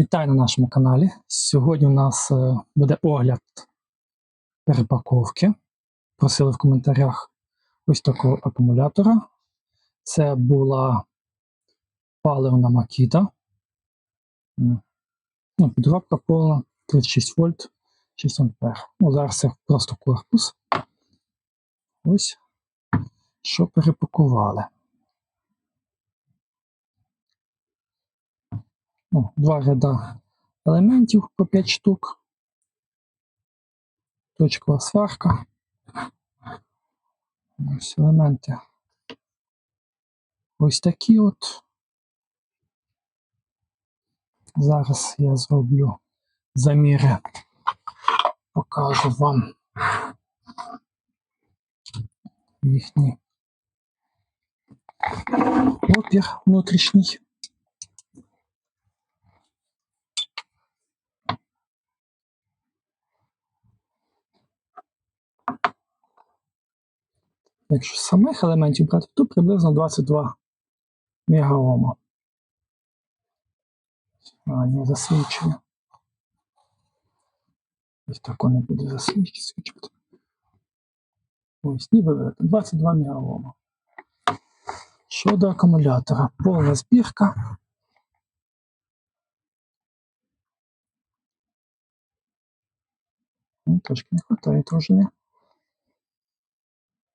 Вітаю на нашому каналі. Сьогодні у нас е, буде огляд перепаковки. Просили в коментарях ось такого акумулятора. Це була паливна макіта. Ну, підробка повна 36 вольт, 6 ампер. Ну, зараз це просто корпус. Ось що перепакували. Ну, два ряда елементів по 5 штук. Точкова сварка. Ось елементи. Ось такі от. Зараз я зроблю заміри, покажу вам їхній опір внутрішній. Якщо самих елементів брати, то приблизно 22 мегаома. Не засвічує. Ось так не буде засвічувати. Ось, ніби 22 мегаома. Щодо акумулятора, повна збірка. Ну, Трошки не вистачає пружини.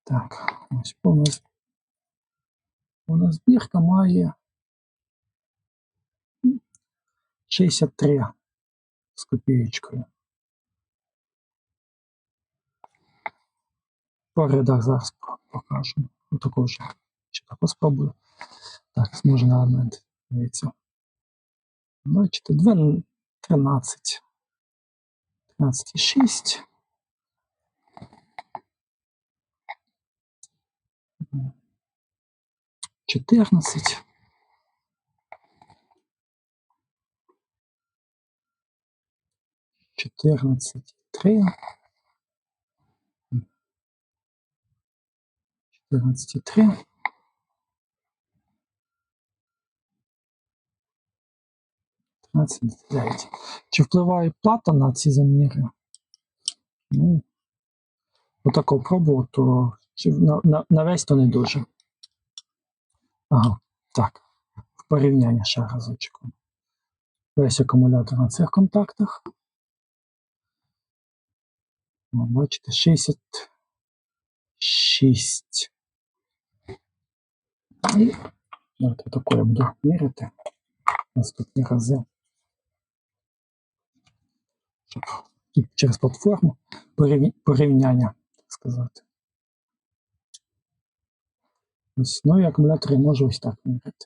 Так, ось повна, з- повна збірка має 63 з копієчкою. По рядах зараз по- покажу. Отаку вже. Ще таку спробую. Так, зможний елемент. Дивіться. Бачите, 2, 13. 13,6. Чотирнадцять. Чотирнадцять три. Чотирнадцять три. Тринадцять дев'ять. Чи впливає плата на ці заміри? Ну, отако пробував, то чи на, на, на весь то не дуже. Ага, так. В порівняння ще разочок. Весь акумулятор на цих контактах. Бачите, 66. І давайте тако я буду міряти наступні рази. Щоб через платформу порівняння, так сказати. Ось нові акумулятори я можу ось так міряти.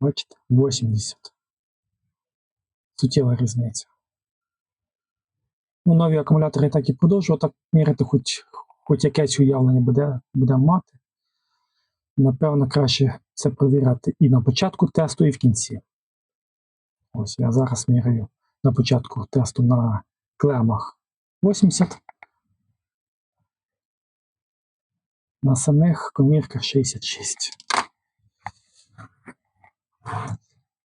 Бачите, 80. Суттєва різниця. Ну, нові акумулятори так і продовжую так міряти, хоч, хоч якесь уявлення буде, буде мати. Напевно, краще це провіряти і на початку тесту, і в кінці. Ось я зараз міряю на початку тесту на клемах 80. На самих комірках 66.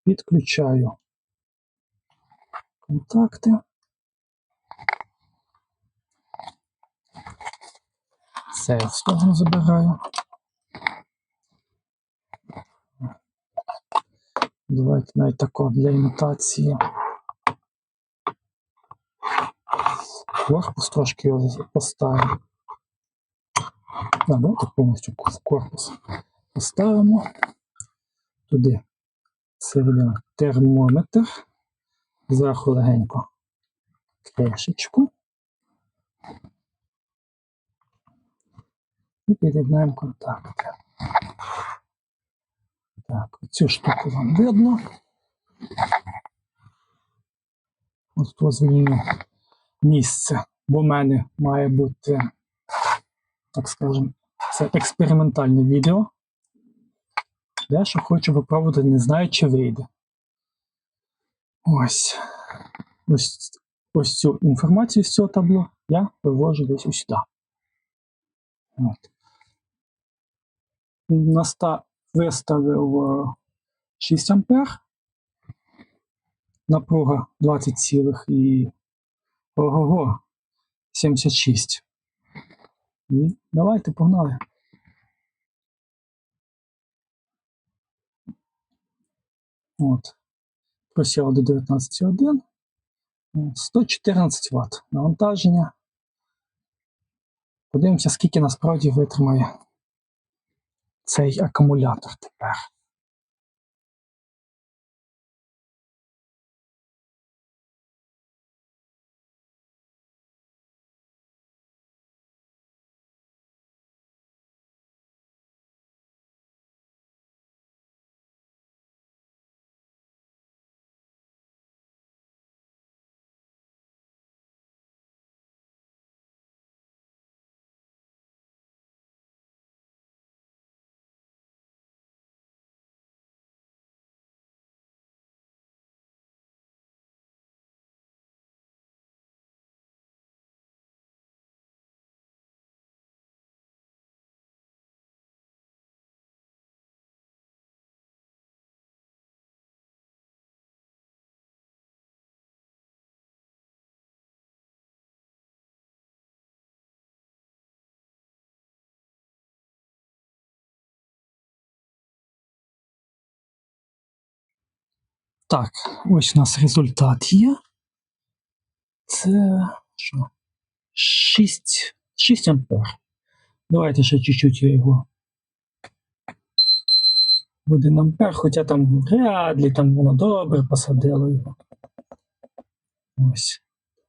Підключаю контакти. Це я в сторону забираю. Давайте навіть тако для імітації. Корпус трошки його поставимо. Давайте повністю корпус поставимо. Туди середина термометр. Зверху легенько кришечку. І під'єднаємо контакти. Так, цю штуку вам видно. Ось тут звільню місце, бо в мене має бути, так скажемо, це експериментальне відео. Дещо хочу випробувати, не знаю, чи вийде. Ось. Ось, ось цю інформацію з цього табло я вивожу десь ось сюди. От. Наста виставив е, 6 ампер. напруга 20 цілих і ого 76. І давайте погнали. От. Просіло до 19,1. 114 Вт навантаження. Подивимося, скільки насправді витримає цей акумулятор тепер. Так, ось у нас результат є. Це що? 6, 6 ампер. Давайте ще чуть-чуть я його. в 1 ампер, хоча там вряд ли там воно добре посадило його. Ось.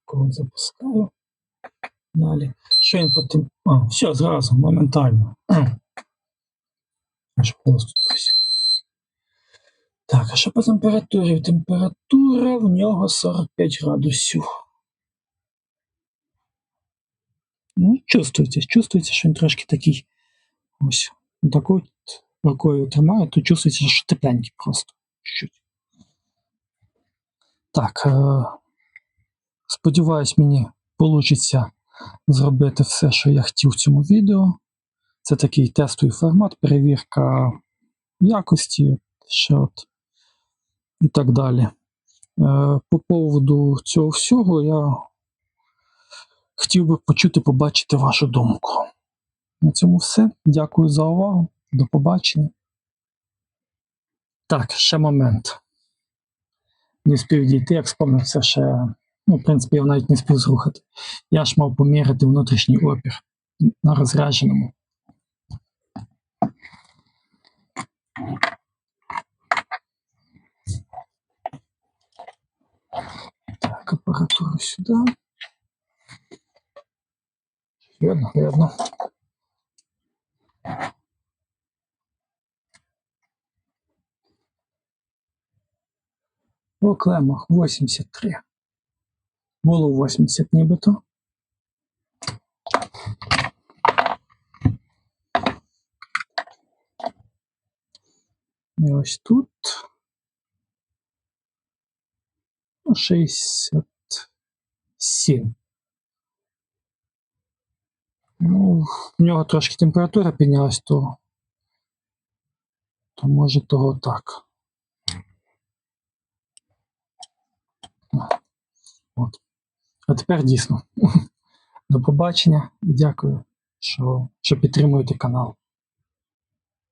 Такого запускаю. Далі. Що він потім. А, все, зразу, моментально. Аж просто. Так, а що по температурі? Температура в нього 45 градусів. Ну, чувствується, чувствується, що він трошки такий. Ось. Такою рукою тримаю, то чувствується, що тепленький просто. Чуть. Так. Е- сподіваюсь, мені вийде зробити все, що я хотів в цьому відео. Це такий тестовий формат, перевірка якості, ще от і так далі. Е, По поводу цього всього я хотів би почути, побачити вашу думку. На цьому все. Дякую за увагу. До побачення. Так, ще момент. Не спів дійти, як спомнився ще. Ну, в принципі, я навіть не спів зрухати. Я ж мав поміряти внутрішній опір на розрядженому. который сюда. Верно, верно. По клемах 83. Було 80 нібито. І ось тут 60. 7. Ну, В нього трошки температура піднялась, то, то може того так. От. А тепер дійсно. До побачення і дякую, що, що підтримуєте канал.